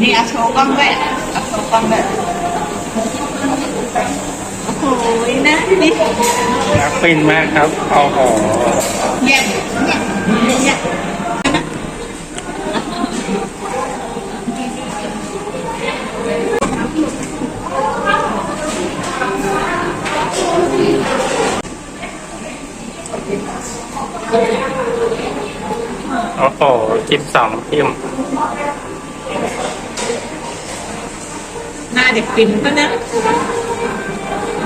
นี่เอาโชว์กล้องด้วยเอาโชว์กล้องด้วยโอ้โหนะนี่น่าฟินมากครับโอ้โห เยี่ยมเนี่ยเโอ้โหจิ้มสองจิ้มหน้าเด็กปิ่นปะเนี่ย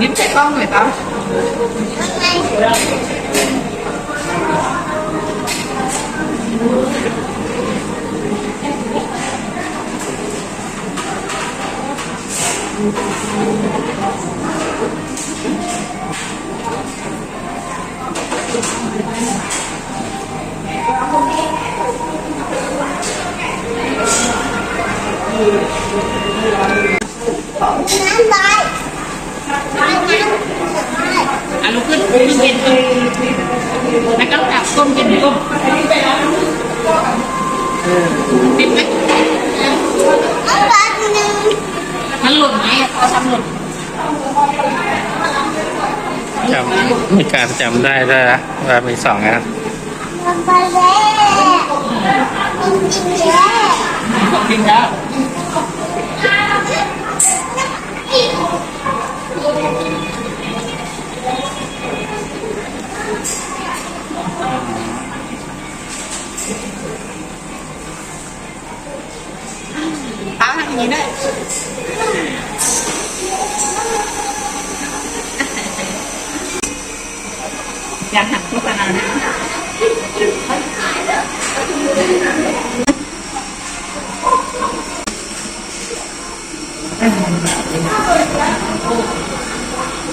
ยิ้มใส่กล้องหน่อยเปล่าอะลุกขึ้นลุกขึ้นกินแล้วก็กลับก้ม กินก้มติดไหมมันหล่นไหมพอทำหล่น จำมีการจำได้ด้วยนะว่ามีสองอันกินแล้วป้าทำอย่างนี้ได้วย อยากหันโฆษณานะ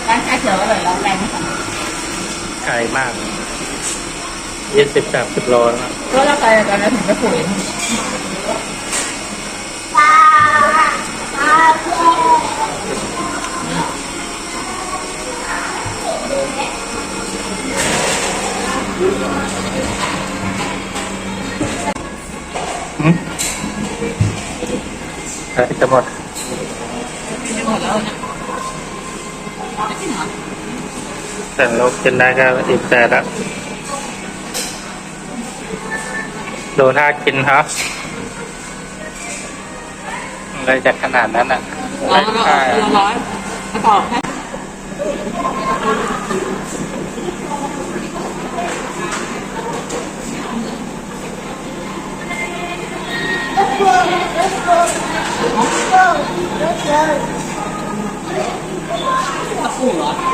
ร้านชาเขียวอร่อยร้อนแรงไหมคะไกลมากยี่สิบสามสิบโลนะก็เราไปตอนนั้นถึงไปปุ๋ย ใกล้จะหมดกินไปหมดแล้วนะไม่กินเหรอแต่เรากินได้ก็อีกแต่ละดูท่ากินครับอะไรจากขนาดนั้นอะร้อนร้อนร้อนมาต่อให้ ตะปูเหรอ